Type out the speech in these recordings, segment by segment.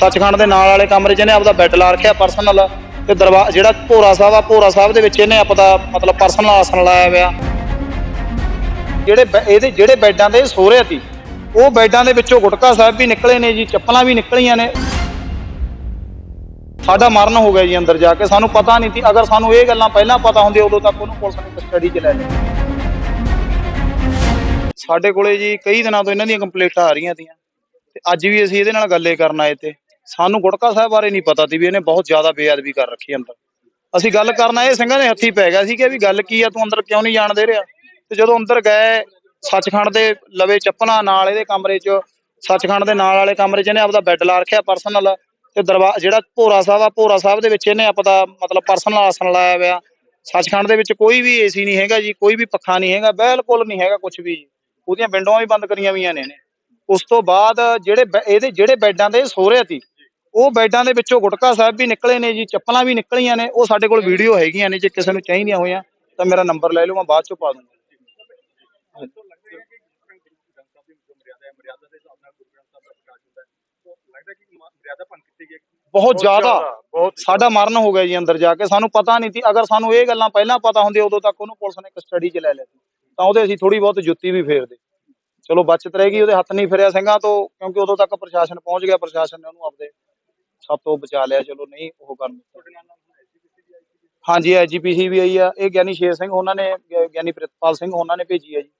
ਸੱਚਖੰਡ ਦੇ ਨਾਲ ਵਾਲੇ ਕਮਰੇ 'ਚ ਇਹਨੇ ਆਪਦਾ ਬੈੱਡ ਲਾ ਰੱਖਿਆ ਪਰਸਨਲ ਤੇ ਦਰਬਾਰ ਜਿਹੜਾ ਭੋਰਾ ਸਾਹਿਬ ਆ, ਭੋਰਾ ਸਾਹਿਬ ਦੇ ਵਿੱਚ ਇਹਨੇ ਆਪਦਾ ਮਤਲਬ ਪਰਸਨਲ ਆਸਣ ਲਾਇਆ ਹੋਇਆ। ਜਿਹੜੇ ਬੈ- ਇਹਦੇ ਜਿਹੜੇ ਬੈੱਡਾਂ ਦੇ ਸੋ ਸੀ, ਉਹ ਬੈੱਡਾਂ ਦੇ ਵਿੱਚੋਂ ਗੁਟਕਾ ਸਾਹਿਬ ਵੀ ਨਿਕਲੇ ਨੇ ਜੀ, ਚੱਪਲਾਂ ਵੀ ਨਿਕਲੀਆਂ ਨੇ। ਸਾਡਾ ਮਰਨ ਹੋ ਗਿਆ ਜੀ ਅੰਦਰ ਜਾ ਕੇ, ਸਾਨੂੰ ਪਤਾ ਨਹੀਂ ਸੀ। ਅਗਰ ਸਾਨੂੰ ਇਹ ਗੱਲਾਂ ਪਹਿਲਾਂ ਪਤਾ ਹੁੰਦੀਆਂ, ਉਦੋਂ ਤੱਕ ਉਹਨੂੰ ਪੁਲਿਸ ਨੇ ਕਸਟਡੀ 'ਚ ਲੈ ਲਿਆ। ਸਾਡੇ ਕੋਲੇ ਜੀ ਕਈ ਦਿਨਾਂ ਤੋਂ ਇਹਨਾਂ ਦੀਆਂ ਕੰਪਲੇਂਟਾਂ ਆ ਰਹੀਆਂ ਤੀਆਂ। ਤੇ ਅੱਜ ਵੀ ਅਸੀਂ ਇਹਦੇ ਨਾਲ ਗੱਲੇ ਕਰਨ ਆਏ ਤੇ। ਸਾਨੂੰ ਗੁਟਕਾ ਸਾਹਿਬ ਬਾਰੇ ਨਹੀਂ ਪਤਾ ਸੀ ਵੀ ਇਹਨੇ ਬਹੁਤ ਜ਼ਿਆਦਾ ਬੇਅਦਬੀ ਕਰ ਰੱਖੀ ਅੰਦਰ। ਅਸੀਂ ਗੱਲ ਕਰਨਾ ਇਹ ਸਿੰਘਾਂ ਦੇ ਹੱਥੀ ਪੈ ਗਿਆ ਸੀ ਕਿ ਵੀ ਗੱਲ ਕੀ ਆ, ਤੂੰ ਅੰਦਰ ਕਿਉਂ ਨਹੀਂ ਜਾਣ ਦੇ ਰਿਹਾ? ਤੇ ਜਦੋਂ ਅੰਦਰ ਗਏ, ਸੱਚਖੰਡ ਦੇ ਲਵੇ ਚੱਪਲਾਂ ਨਾਲ ਇਹਦੇ ਕਮਰੇ 'ਚ, ਸੱਚਖੰਡ ਦੇ ਨਾਲ ਵਾਲੇ ਕਮਰੇ 'ਚ ਇਹਨੇ ਆਪਦਾ ਬੈੱਡ ਲਾ ਰੱਖਿਆ ਪਰਸਨਲ ਤੇ ਦਰਬਾਰ ਜਿਹੜਾ ਭੋਰਾ ਸਾਹਿਬ ਆ, ਭੋਰਾ ਸਾਹਿਬ ਦੇ ਵਿੱਚ ਇਹਨੇ ਆਪਦਾ ਮਤਲਬ ਪਰਸਨਲ ਆਸਣ ਲਾਇਆ ਹੋਇਆ। ਸੱਚਖੰਡ ਦੇ ਵਿੱਚ ਕੋਈ ਵੀ ਏਸੀ ਨਹੀਂ ਹੈਗਾ ਜੀ, ਕੋਈ ਵੀ ਪੱਖਾ ਨਹੀਂ ਹੈਗਾ, ਬਿਲਕੁਲ ਨਹੀਂ ਹੈਗਾ ਕੁਝ ਵੀ ਜੀ। ਉਹਦੀਆਂ ਵਿੰਡੋਆਂ ਵੀ ਬੰਦ ਕਰੀਆਂ ਹੋਈਆਂ ਨੇ ਇਹਨੇ। ਉਸ ਤੋਂ ਬਾਅਦ ਜਿਹੜੇ ਇਹਦੇ ਜਿਹੜੇ ਬੈੱਡਾਂ ਦੇ ਸੋ ਰਿਹਾ ਸੀ ਉਹ ਬੈੱਡਾਂ ਦੇ ਵਿੱਚੋਂ ਗੁਟਕਾ ਸਾਹਿਬ ਵੀ ਨਿਕਲੇ ਨੇ ਜੀ ਚੱਪਲਾਂ ਵੀ ਨਿਕਲੀਆਂ ਨੇ ਉਹ ਸਾਡੇ ਕੋਲ ਵੀਡੀਓ ਹੈਗੀਆਂ ਨੇ ਜੇ ਕਿਸੇ ਨੂੰ ਚਾਹੀਦੀਆਂ ਹੋਈਆਂ ਤਾਂ ਮੇਰਾ ਨੰਬਰ ਲੈ ਲਓ ਮੈਂ ਬਾਅਦ ਚੋਂ ਪਾ ਦੂੰਗਾ। ਬਹੁਤ ਜ਼ਿਆਦਾ ਸਾਡਾ ਮਰਨ ਹੋ ਗਿਆ ਜੀ ਅੰਦਰ ਜਾ ਕੇ ਸਾਨੂੰ ਪਤਾ ਨਹੀਂ ਸੀ ਅਗਰ ਸਾਨੂੰ ਇਹ ਗੱਲਾਂ ਪਹਿਲਾਂ ਪਤਾ ਹੁੰਦੀਆਂ ਉਦੋਂ ਤੱਕ ਉਹਨੂੰ ਪੁਲਿਸ ਨੇ ਕਸਟਡੀ 'ਚ ਲੈ ਲਿਆ ਸੀ। ਤਾਂ ਉਹਦੇ ਅਸੀਂ ਥੋੜੀ ਬਹੁਤ ਜੁੱਤੀ ਵੀ ਫੇਰਦੇ। ਚਲੋ ਬਚਤ ਰਹੇਗੀ ਉਹਦੇ ਹੱਥ ਨਹੀਂ ਫਿਰਿਆ ਸਿੰਘਾਂ ਤੋਂ ਕਿਉਂਕਿ ਉਦੋਂ ਤੱਕ ਪ੍ਰਸ਼ਾਸਨ ਪਹੁੰਚ ਗਿਆ ਪ੍ਰਸ਼ਾਸਨ ਨੇ ਉਹਨੂੰ ਆਪਦੇ ਸਭ ਤੋਂ ਬਚਾ ਲਿਆ, ਚਲੋ ਨਹੀਂ, ਉਹ ਕਰਨ ਦਿੱਤਾ। ਹਾਂਜੀ ਐਜੀਪੀਸੀ ਵੀ ਆਈ ਆ, ਇਹ ਗਿਆਨੀ ਸ਼ੇਰ ਸਿੰਘ ਉਹਨਾਂ ਨੇ ਗਿ- ਗਿਆਨੀ ਪ੍ਰਿਤਪਾਲ ਸਿੰਘ ਉਹਨਾਂ ਨੇ ਭੇਜੀ ਹੈ ਜੀ।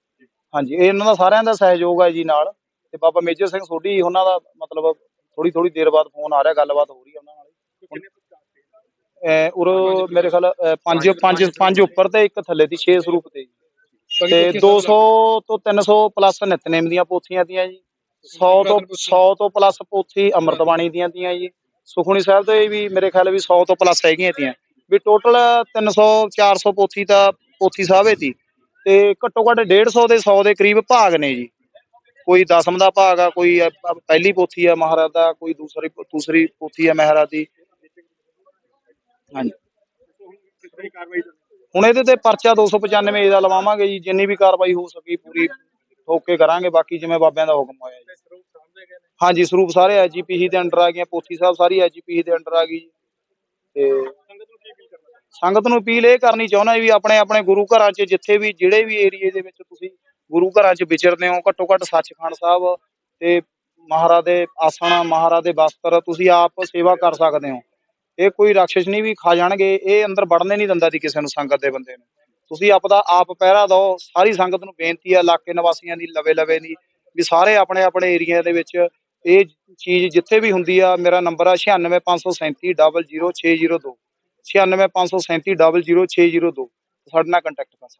ਹਾਂਜੀ, ਇਹ ਇਹਨਾਂ ਦਾ ਸਾਰਿਆਂ ਦਾ ਸਹਿਯੋਗ ਹੈ ਜੀ ਨਾਲ, ਤੇ ਬਾਬਾ ਮੇਜਰ ਸਿੰਘ ਸੋਢੀ ਉਹਨਾਂ ਦਾ ਮਤਲਬ ਥੋੜੀ ਥੋੜੀ ਦੇਰ ਬਾਅਦ ਫੋਨ ਆ ਰਿਹਾ, ਗੱਲਬਾਤ ਹੋ ਰਹੀ ਹੈ ਉਹਨਾਂ ਨਾਲ। ਅਹ ਉਰ ਮੇਰੇ ਖਿਆਲ ਅਹ ਪੰਜ ਪੰਜ ਪੰਜ ਉੱਪਰ ਤੇ ਇੱਕ ਥੱਲੇ ਦੀ 6 ਸਰੂਪ ਤੇ ਜੀ। ਤੇ 200 ਤੋਂ 300 ਪਲੱਸ ਨਿਤਨੇਮ ਦੀਆਂ ਪੋਥੀਆਂ ਦੀਆਂ ਜੀ 100 ਤੋਂ 100 ਤੋਂ ਪਲੱਸ ਪੋਥੀ ਅੰਮ੍ਰਿਤਬਾਣੀ ਦੀਆਂ ਦੀਆਂ ਜੀ ਸੁਖਮਨੀ ਸਾਹਿਬ ਦੇ ਵੀ ਮੇਰੇ ਖਿਆਲ ਵੀ 100 ਤੋਂ ਪਲੱਸ ਹੈਗੀਆਂ ਤੀਆਂ। ਵੀ ਟੋਟਲ 300 400 ਪੋਥੀ ਤਾਂ ਪੋਥੀ ਸਾਹਿਬੇ ਤੀ ਤੇ ਘੱਟੋ ਘੱਟ 150 ਦੇ 100 ਦੇ ਕਰੀਬ ਭਾਗ ਨੇ ਜੀ। ਕੋਈ ਦਸਮ ਦਾ ਭਾਗ ਆ, ਕੋਈ ਪਹਿਲੀ ਪੋਥੀ ਆ ਮਹਾਰਾਜ ਦਾ, ਕੋਈ ਦੂਸਰੀ ਦੂਸਰੀ ਪੋਥੀ ਆ ਮਹਾਰਾਜ ਦੀ। ਹਾਂਜੀ। ਹੁਣ ਇਹਦੇ ਤੇ ਪਰਚਾ 295 ਏ ਦਾ ਲਵਾਵਾਂਗੇ ਜੀ, ਜਿੰਨੀ ਵੀ ਕਾਰਵਾਈ ਹੋ ਸਕੀ ਪੂਰੀ ਠੋਕ ਕੇ ਕਰਾਂਗੇ, ਬਾਕੀ ਜਿਵੇਂ ਬਾਬਿਆਂ ਦਾ ਹੁਕਮ ਹੋਇਆ ਜੀ। ਹਾਂਜੀ, ਸਰੂਪ ਸਾਰੇ ਐਜੀਪੀਸੀ ਦੇ ਅੰਡਰ ਆ ਗਏ ਪੋਥੀ ਸਾਹਿਬ ਸਾਰੀ ਐਜੀਪੀਸੀ ਦੇ ਅੰਡਰ ਆ ਗਈ ਜੀ। ਤੇ ਸੰਗਤ ਨੂੰ ਅਪੀਲ ਇਹ ਕਰਨੀ ਚਾਹੁੰਦਾ ਵੀ ਆਪਣੇ ਆਪਣੇ ਗੁਰੂ ਘਰਾਂ 'ਚ ਜਿੱਥੇ ਵੀ, ਜਿਹੜੇ ਵੀ ਏਰੀਏ ਦੇ ਵਿੱਚ ਤੁਸੀਂ ਗੁਰੂ ਘਰਾਂ 'ਚ ਵਿਚਰਦੇ ਹੋ, ਘੱਟੋ ਘੱਟ ਸੱਚਖੰਡ ਸਾਹਿਬ ਤੇ ਮਹਾਰਾਜ ਦੇ ਆਸਣ, ਮਹਾਰਾਜ ਦੇ ਵਸਤਰ ਤੁਸੀਂ ਆਪ ਸੇਵਾ ਕਰ ਸਕਦੇ ਹੋ। ਇਹ ਕੋਈ ਰਾਖਸ਼ ਨਹੀਂ ਵੀ ਖਾ ਜਾਣਗੇ, ਇਹ ਅੰਦਰ ਵੜਨੇ ਨਹੀਂ ਦਿੰਦਾ ਦੀ ਕਿਸੇ ਨੂੰ ਸੰਗਤ ਦੇ ਬੰਦੇ ਨੂੰ। ਤੁਸੀਂ ਆਪਦਾ ਆਪ ਪਹਿਰਾ ਦਿਓ, ਸਾਰੀ ਸੰਗਤ ਨੂੰ ਬੇਨਤੀ ਹੈ ਇਲਾਕੇ ਨਿਵਾਸੀਆਂ ਦੀ ਲਵੇ ਲਵੇ ਦੀ, ਵੀ ਸਾਰੇ ਆਪਣੇ ਆਪਣੇ ਏਰੀਆ ਦੇ ਵਿੱਚ ਇਹ ਚੀਜ਼ ਜਿੱਥੇ ਵੀ ਹੁੰਦੀ ਆ, ਮੇਰਾ ਨੰਬਰ ਆ 96537 00602 96537 00602 ਸਾਡੇ ਨਾਲ ਕੰਟੈਕਟ ਕਰ ਸਕਦੇ